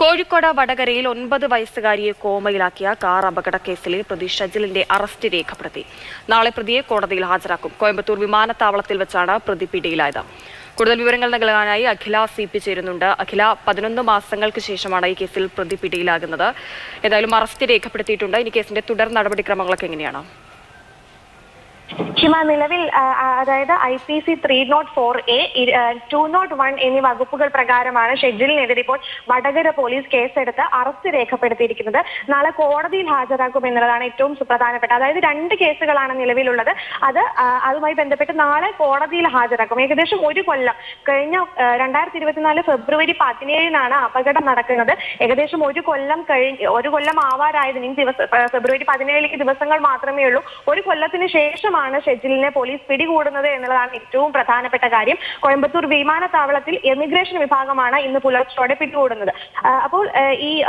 കോഴിക്കോട് വടകരയിൽ ഒൻപത് വയസ്സുകാരിയെ കോമയിലാക്കിയ കാർ അപകട കേസിലെ പ്രതി ഷജിലിന്റെ അറസ്റ്റ് രേഖപ്പെടുത്തി. നാളെ പ്രതിയെ കോടതിയിൽ ഹാജരാക്കും. കോയമ്പത്തൂർ വിമാനത്താവളത്തിൽ വെച്ചാണ് പ്രതി പിടിയിലായത്. കൂടുതൽ വിവരങ്ങൾ നൽകാനായി അഖില സി പി ചേരുന്നുണ്ട്. അഖില പതിനൊന്ന് മാസങ്ങൾക്ക് ശേഷമാണ് ഈ കേസിൽ പ്രതി പിടിയിലാകുന്നത്. ഏതായാലും അറസ്റ്റ് രേഖപ്പെടുത്തിയിട്ടുണ്ട്. ഇനി കേസിന്റെ തുടർ നടപടിക്രമങ്ങളൊക്കെ എങ്ങനെയാണ്? ഹിമ നിലവിൽ അതായത് I P C three naught four A two naught one എന്നീ വകുപ്പുകൾ പ്രകാരമാണ് ഷെഡ്യൂളിനെതിരെ ഇപ്പോൾ വടകര പോലീസ് കേസെടുത്ത് അറസ്റ്റ് രേഖപ്പെടുത്തിയിരിക്കുന്നത്. നാളെ കോടതിയിൽ ഹാജരാക്കും എന്നുള്ളതാണ് ഏറ്റവും സുപ്രധാനപ്പെട്ട അതായത് രണ്ട് കേസുകളാണ് നിലവിലുള്ളത്. അത് അതുമായി ബന്ധപ്പെട്ട് നാളെ കോടതിയിൽ ഹാജരാക്കും. ഏകദേശം ഒരു കൊല്ലം കഴിഞ്ഞ രണ്ടായിരത്തി ഇരുപത്തിനാല് ഫെബ്രുവരി പതിനേഴിനാണ് അപകടം നടക്കുന്നത്. ഏകദേശം ഒരു കൊല്ലം കഴിഞ്ഞ് ഒരു കൊല്ലം ആവാറായതിന് ദിവസം ഫെബ്രുവരി പതിനേഴിലേക്ക് ദിവസങ്ങൾ മാത്രമേ ഉള്ളൂ. ഒരു കൊല്ലത്തിന് ശേഷമാണ് ഷെജിലിനെ പോലീസ് പിടികൂടുന്നത് എന്നുള്ളതാണ് ഏറ്റവും പ്രധാനപ്പെട്ട കാര്യം. കോയമ്പത്തൂർ വിമാനത്താവളത്തിൽ എമിഗ്രേഷൻ വിഭാഗമാണ് ഇന്ന് പുലർച്ചോടെ പിടികൂടുന്നത്. അപ്പോൾ ഈ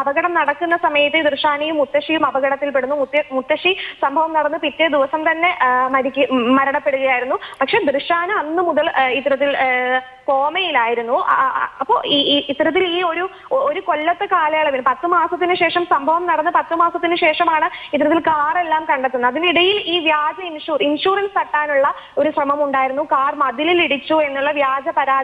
അപകടം നടക്കുന്ന സമയത്ത് ദൃശാനിയും മുത്തശ്ശിയും അപകടത്തിൽപ്പെടുന്നു. മുത്ത- മുത്തശ്ശി സംഭവം നടന്ന് പിറ്റേ ദിവസം തന്നെ മരിക്ക മരണപ്പെടുകയായിരുന്നു. പക്ഷെ ദൃശാന അന്ന് മുതൽ ഇത്തരത്തിൽ ആ, കോമയിലായിരുന്നു ആ, ആ, അപ്പോ ഈ ഇത്തരത്തിൽ ഈ ഒരു ഒരു കൊല്ലത്തെ കാലയളവിൽ പത്ത് മാസത്തിന് ശേഷം സംഭവം നടന്ന് പത്ത് മാസത്തിന് ശേഷമാണ് ഇത്തരത്തിൽ കാറെല്ലാം കണ്ടെത്തുന്നത്. അതിനിടയിൽ ഈ വ്യാജ ഇൻഷൂർ ഇൻഷുറൻസ് തട്ടാനുള്ള ഒരു ശ്രമം ഉണ്ടായിരുന്നു. കാർ മതിലിൽ ഇടിച്ചു എന്നുള്ള വ്യാജ പരാ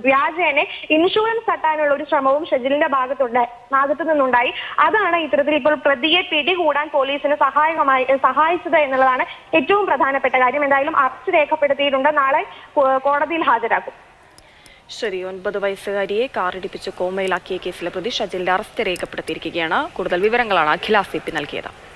വ്യാജേനെ ഇൻഷുറൻസ് തട്ടാനുള്ള ഒരു ശ്രമവും ഷെജിലിന്റെ ഭാഗത്തുണ്ട് ഭാഗത്തു നിന്നുണ്ടായി. അതാണ് ഇത്തരത്തിൽ ഇപ്പോൾ പ്രതിയെ പിടികൂടാൻ പോലീസിന് സഹായകമായി സഹായിച്ചത് എന്നുള്ളതാണ് ഏറ്റവും പ്രധാനപ്പെട്ട കാര്യം. എന്തായാലും അറസ്റ്റ് രേഖപ്പെടുത്തിയിട്ടുണ്ട്. നാളെ കോടതിയിൽ ഹാജരാക്കും. ശരി ഒൻപത് വയസ്സുകാരിയെ കാറിടിപ്പിച്ച് കോമയിലാക്കിയ കേസിലെ പ്രതി ഷജിലിന്റെ അറസ്റ്റ് രേഖപ്പെടുത്തിയിരിക്കുകയാണ്. കൂടുതൽ വിവരങ്ങളാണ് അഖില സി നൽകിയത്.